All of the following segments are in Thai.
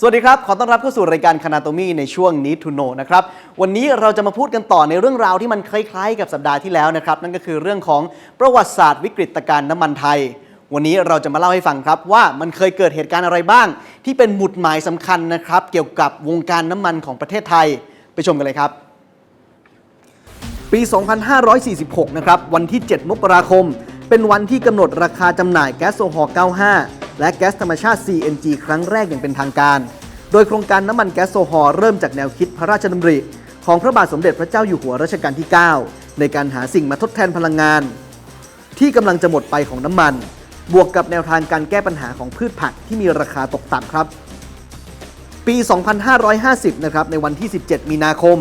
สวัสดีครับ ขอต้อนรับเข้าสู่รายการคณาโตมีในช่วง Need to Know นะครับ วันนี้เราจะมาพูดกันต่อในเรื่องราวที่มันคล้ายๆ กับสัปดาห์ที่แล้วนะครับ นั่นก็คือเรื่องของประวัติศาสตร์วิกฤตการณ์น้ำมันไทย วันนี้เราจะมาเล่าให้ฟังครับว่ามันเคยเกิดเหตุการณ์อะไรบ้าง ที่เป็นหมุดหมายสำคัญนะครับ เกี่ยวกับวงการน้ำมันของประเทศไทย ไปชมกันเลยครับ ปี 2546 นะครับ วันที่ 7 มกราคม เป็นวันที่กำหนดราคาจำหน่ายแก๊สโซฮอล์95 และแก๊สธรรมชาติ CNG ครั้งแรกอย่างเป็นทางการ โดยโครงการน้ำมันแก๊สโซฮอล์เริ่มจากแนวคิดพระราชดำริ ของพระบาทสมเด็จพระเจ้าอยู่หัวรัชกาลที่ 9 ในการหาสิ่งมาทดแทนพลังงาน ที่กำลังจะหมดไปของน้ำมัน บวกกับแนวทางการแก้ปัญหาของพืชผักที่มีราคาตกต่ำครับปี 2550 นะครับ ในวันที่ 17 มีนาคม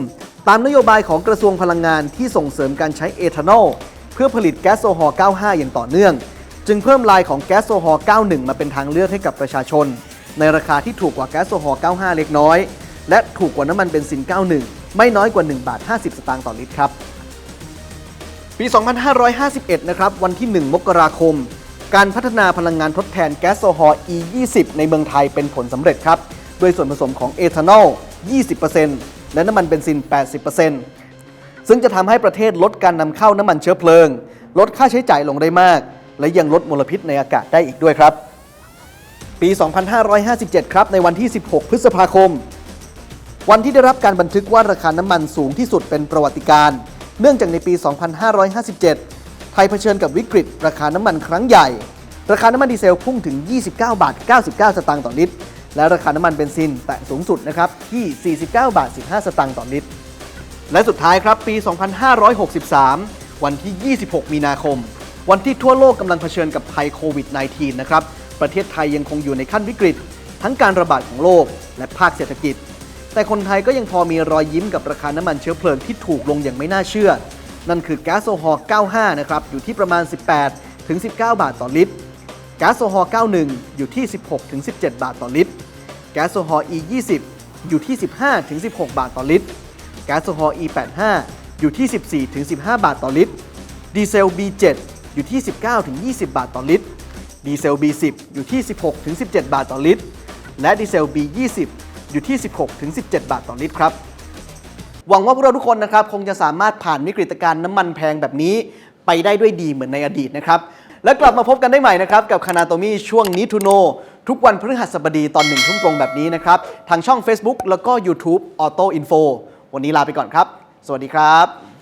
ตามนโยบายของกระทรวงพลังงานที่ส่งเสริมการใช้เอทานอล เพื่อผลิตแก๊สโซฮอล์95 อย่างต่อเนื่อง จึงเพิ่มลายของแก๊สโซฮอล์91 มาเป็นทางเลือกให้กับประชาชน ในราคาที่ถูกกว่าแก๊สโซฮอล์95 เล็กน้อย และถูกกว่าน้ำมันเบนซิน 91 ไม่น้อยกว่า 1 บาท 50 สตางค์ต่อลิตรครับ ปี 2551 นะครับ วันที่ 1 มกราคม การพัฒนาพลังงานทดแทนแก๊สโซฮอล์ E20 ในเมืองไทยเป็นผลสำเร็จครับ ด้วยส่วนผสมของเอทานอล 20%และน้ำมันเบนซิน 80%ซึ่งจะทำให้ประเทศลดการนำเข้าน้ำมันเชื้อเพลิง ลดค่าใช้จ่ายลงได้มาก และยังลดมลพิษในอากาศได้อีกด้วยครับ ปี 2557 ครับ ในวันที่ 16 พฤษภาคม วันที่ได้รับการบันทึกว่าราคาน้ำมันสูงที่สุดเป็นประวัติการณ์เนื่องจากในปี 2557 ไทยเผชิญกับวิกฤต ราคาน้ำมันครั้งใหญ่ ราคาน้ำมันดีเซลพุ่งถึง 29 บาท 99 สตางค์ต่อลิตร และราคาน้ำมันเบนซินแตะสูงสุดนะครับที่ 49 บาท 15 สตางค์ต่อลิตร และสุดท้ายครับปี 2563 วันที่ 26 มีนาคม วันที่ทั่วโลกกำลังเผชิญกับภัยโควิด -19 นะครับ ประเทศไทยยังคงอยู่ในขั้นวิกฤต ทั้งการระบาดของโรคและภาคเศรษฐกิจ แต่คนไทยก็ยังพอมีรอยยิ้มกับราคาน้ำมันเชื้อเพลิงที่ถูกลงอย่างไม่น่าเชื่อ นั่นคือแก๊สโซฮอล์95 นะครับ อยู่ที่ประมาณ 18 ถึง 19 บาทต่อลิตรแก๊สโซฮอล์91 อยู่ที่ 16 ถึง 17 บาทต่อลิตรแก๊สโซฮอล์ E20 อยู่ที่ 15 ถึง 16 บาทต่อลิตรแก๊สโซฮอล์ E85 อยู่ที่ 14 ถึง 15 บาทต่อลิตร ดีเซล B7 อยู่ที่ 19-20 บาทต่อลิตร ดีเซล B10 อยู่ที่ 16-17 บาทต่อลิตร และดีเซล B20 อยู่ที่ 16-17 บาทต่อลิตรครับ หวังว่าพวกเราทุกคนนะครับคงจะสามารถผ่านวิกฤตการณ์น้ำมันแพงแบบนี้ไปได้ด้วยดีเหมือนในอดีตนะครับ และกลับมาพบกันได้ใหม่นะครับกับคณาโตมี่ช่วงนี้ทูโนทุกวันพฤหัสบดีตอนหนึ่งทุ่มตรงแบบนี้นะครับ ทางช่อง Facebook แล้วก็ YouTube Auto Info วันนี้ลาไปก่อนครับ สวัสดีครับ